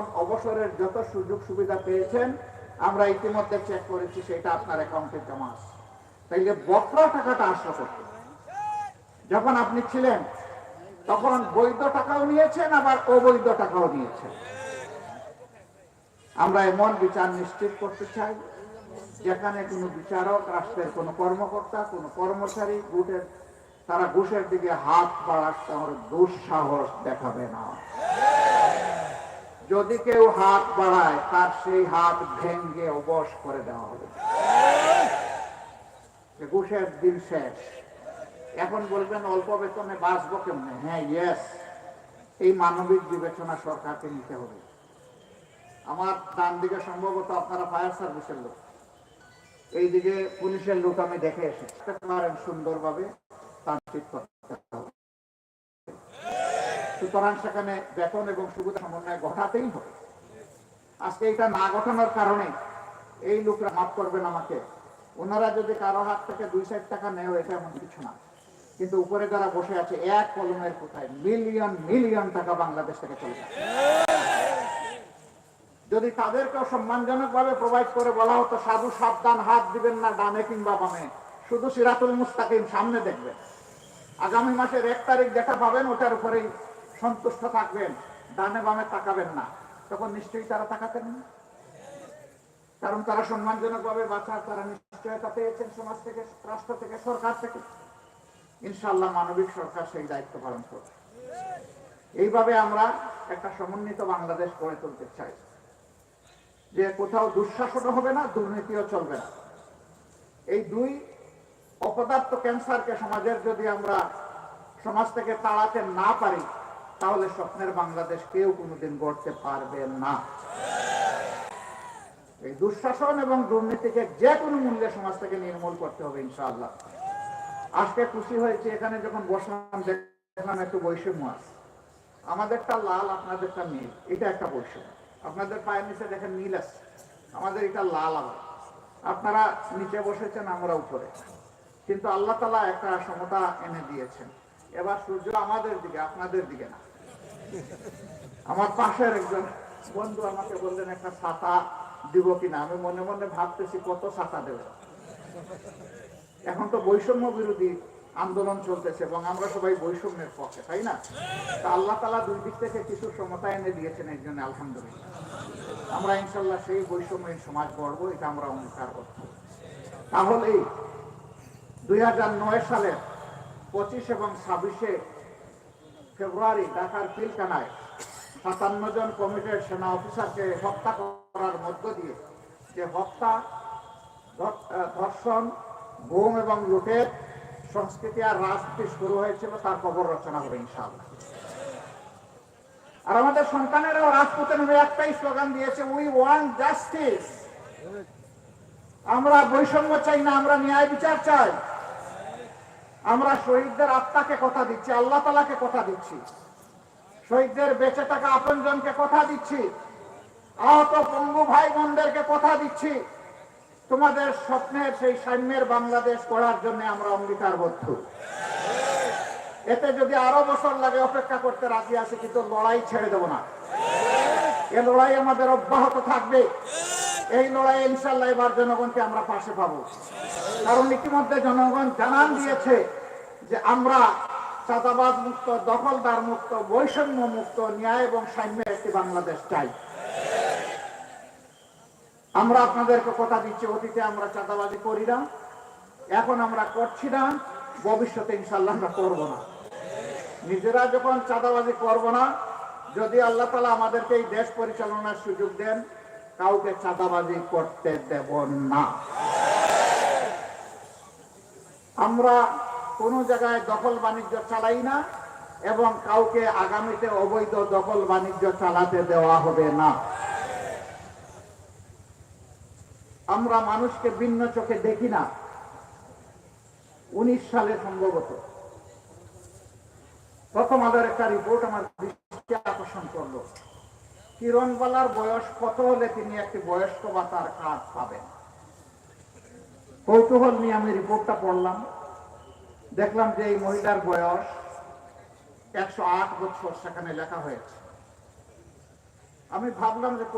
জীবন অবসরের যত সুযোগ সুবিধা পেয়েছেন, আমরা ইতিমধ্যে চেক করেছি সেটা আপনার অ্যাকাউন্টে জমা আছে। তাইলে বকরা টাকাটা আসলো করতে যখন আপনি ছিলেন, তখন বৈধ টাকাও নিয়েছেন, আবার অবৈধ টাকাও নিয়েছেন। আমরা এমন বিচার নিশ্চিত করতে চাই, যেখানে কোনো বিচারক, রাষ্ট্রের কোনো কর্মকর্তা, কোনো কর্মচারী ঘুষের তারা ঘুষের দিকে হাত বাড়াতে আমার দুঃসাহস দেখাবে না। যদি কেউ হাত বাড়ায়, তার সেই হাত ভেঙ্গে অবশ করে দেওয়া হবে। ঘুষের দিন শেষ। এখন বলবেন, অল্প বেতনে বাঁচবো কেমনে? হ্যাঁ ইয়েস এই মানবিক বিবেচনা সরকারকে নিতে হবে। আমার ডান দিকে সম্ভবত আপনারা ফায়ার সার্ভিসের লোক। এইদিকে পুলিশের লোক আমি দেখে এসেছি। পারেন সুন্দরভাবে তান্ত্রিক করতে হবে সুতরাং সেখানে বেতন এবং সুবিধা সমন্বয় ঘটাতেই হবে। আজকে এটা না ঘটানোর কারণে এই লোকরা মাফ করবেন আমাকে। ওনারা যদি কারও হাত থেকে দুই ষাট টাকা নেয়, এটা এমন কিছু না। কিন্তু উপরে যারা বসে আছে, এক কলমের কোথায়? মিলিয়ন মিলিয়ন টাকা বাংলাদেশ থেকে চলে যায় যদি তাদেরকেও সম্মানজনক ভাবে প্রোভাইড করে বলা হতো, সাধু, সাবধান, হাত দিবেন না, ডানে কিংবা বামে। শুধু সিরাতুল মুস্তাকিম, সামনে দেখবেন। আগামী মাসের এক তারিখ যেটা পাবেন, ওটার উপরেই সন্তুষ্ট থাকবেন, ডানে বামে তাকাবেন না। তখন নিশ্চয়ই তারা তাকাতেন না। কারণ তারা সম্মানজনক ভাবে বাঁচার তারা নিশ্চয়তা পেয়েছেন সমাজ থেকে, রাষ্ট্র থেকে, সরকার থেকে। ইনশাল্লাহ মানবিক সরকার সেই দায়িত্ব পালন করবে। এইভাবে আমরা একটা সমন্বিত বাংলাদেশ গড়ে তুলতে চাই। যে কোথাও দুঃশাসনও হবে না, দুর্নীতিও চলবে না। এই দুই অপদার্থ ক্যান্সারকে সমাজের যদি আমরা সমাজ থেকে তাড়াতে না পারি তাহলে স্বপ্নের বাংলাদেশ কেউ কোনোদিন গড়তে পারবে না। এই দুঃশাসন এবং দুর্নীতিকে যে কোনো মূল্যে সমাজ থেকে নির্মূল করতে হবে ইনশাআল্লাহ। আজকে খুশি হয়েছে, এখানে যখন বসলাম, দেখলাম একটু বৈষম্য আছে। আমাদেরটা লাল, আপনাদেরটা নীল, এটা একটা বৈষম্য। আপনাদের পায়ের নিচে দেখেন নীল আছে, আমাদের এটা লাল আবার। আপনারা নিচে বসেছেন, আমরা উপরে। কিন্তু আল্লাহ তালা একটা সমতা এনে দিয়েছেন। এবার সূর্য আমাদের দিকে, আপনাদের দিকে না। আমার পাশের একজন বন্ধু আমাকে বললেন, একটা ছাতা দিব কিনা? আমি মনে মনে ভাবতেছি, কত ছাতা দেবে? এখন তো বৈষম্য বিরোধী আন্দোলন চলতেছে এবং আমরা সবাই বৈষম্যের পক্ষে, তাই না? তা আল্লাহ তালা দুই দিক থেকে কিছু সমতা এনে দিয়েছেন এই জন্য আলহামদুলিল্লাহ। আমরা ইনশাল্লাহ সেই বৈষম্যের সমাজ গড়বো, এটা আমরা অঙ্গীকার করতে তাহলে দুই সালের পঁচিশ এবং ছাব্বিশে ফেব্রুয়ারি ঢাকার পিলকানায় সাতান্ন জন কমিটির সেনা অফিসারকে হত্যা করার মধ্য দিয়ে যে হত্যা ধর্ষণ, গুম এবং লুটের সংস্কৃতি আর রাজনীতি শুরু হয়েছিল, তার কবর রচনা হবে ইনশাআল্লাহ। আর আমাদের সন্তানেরাও রাজপুতের নামে একটাই স্লোগান দিয়েছে উই ওয়ান জাস্টিস আমরা বৈষম্য চাই না, আমরা ন্যায় বিচার চাই। আমরা শহীদদের আত্মাকে কথা দিচ্ছি, আল্লাহ তালাকে কথা দিচ্ছি। শহীদদের বেঁচে থাকা আপনজনকে কথা দিচ্ছি, আহত পঙ্গু ভাই বোনদেরকে কথা দিচ্ছি। তোমাদের স্বপ্নের সেই সাম্যের বাংলাদেশ করার জন্য আমরা অঙ্গীকারবদ্ধ। এতে যদি আরও বছর লাগে অপেক্ষা করতে রাজি আছে, কিন্তু লড়াই ছেড়ে দেব না। এ লড়াই আমাদের অব্যাহত থাকবে। এই লড়াই ইনশাল্লাহ এবার জনগণকে আমরা পাশে পাবো। কারণ ইতিমধ্যে জনগণ জানান দিয়েছে যে আমরা চাঁদাবাদ মুক্ত, দখলদার মুক্ত, বৈষম্য মুক্ত, ন্যায় এবং সাম্যের একটি বাংলাদেশ চাই। আমরা আপনাদেরকে কথা দিচ্ছি, অতীতে আমরা চাঁদাবাজি করি না, এখন আমরা করছি না, ভবিষ্যতে ইনশাল্লাহ আমরা করব না। নিজেরা যখন চাঁদাবাজি করব না, যদি আল্লাহ তালা আমাদেরকে এই দেশ পরিচালনার সুযোগ দেন, কাউকে চাঁদাবাজি করতে দেব না। আমরা কোনো জায়গায় দখল বাণিজ্য চালাই না এবং কাউকে আগামীতে অবৈধ দখল বাণিজ্য চালাতে দেওয়া হবে না। আমরা মানুষকে ভিন্ন চোখে দেখি না। উনিশ সালে সম্ভবত। প্রথম আলোর একটা রিপোর্ট আমার দৃষ্টি আকর্ষণ করল। কিরণবালার বয়স কত হলে তিনি একটি বয়স্ক ভাতার কাজ পাবেন? কৌতূহল নিয়ে আমি রিপোর্টটা পড়লাম। দেখলাম যে এই মহিলার বয়স একশো আট বছর, সেখানে লেখা হয়েছে। আমি ভাবলাম যে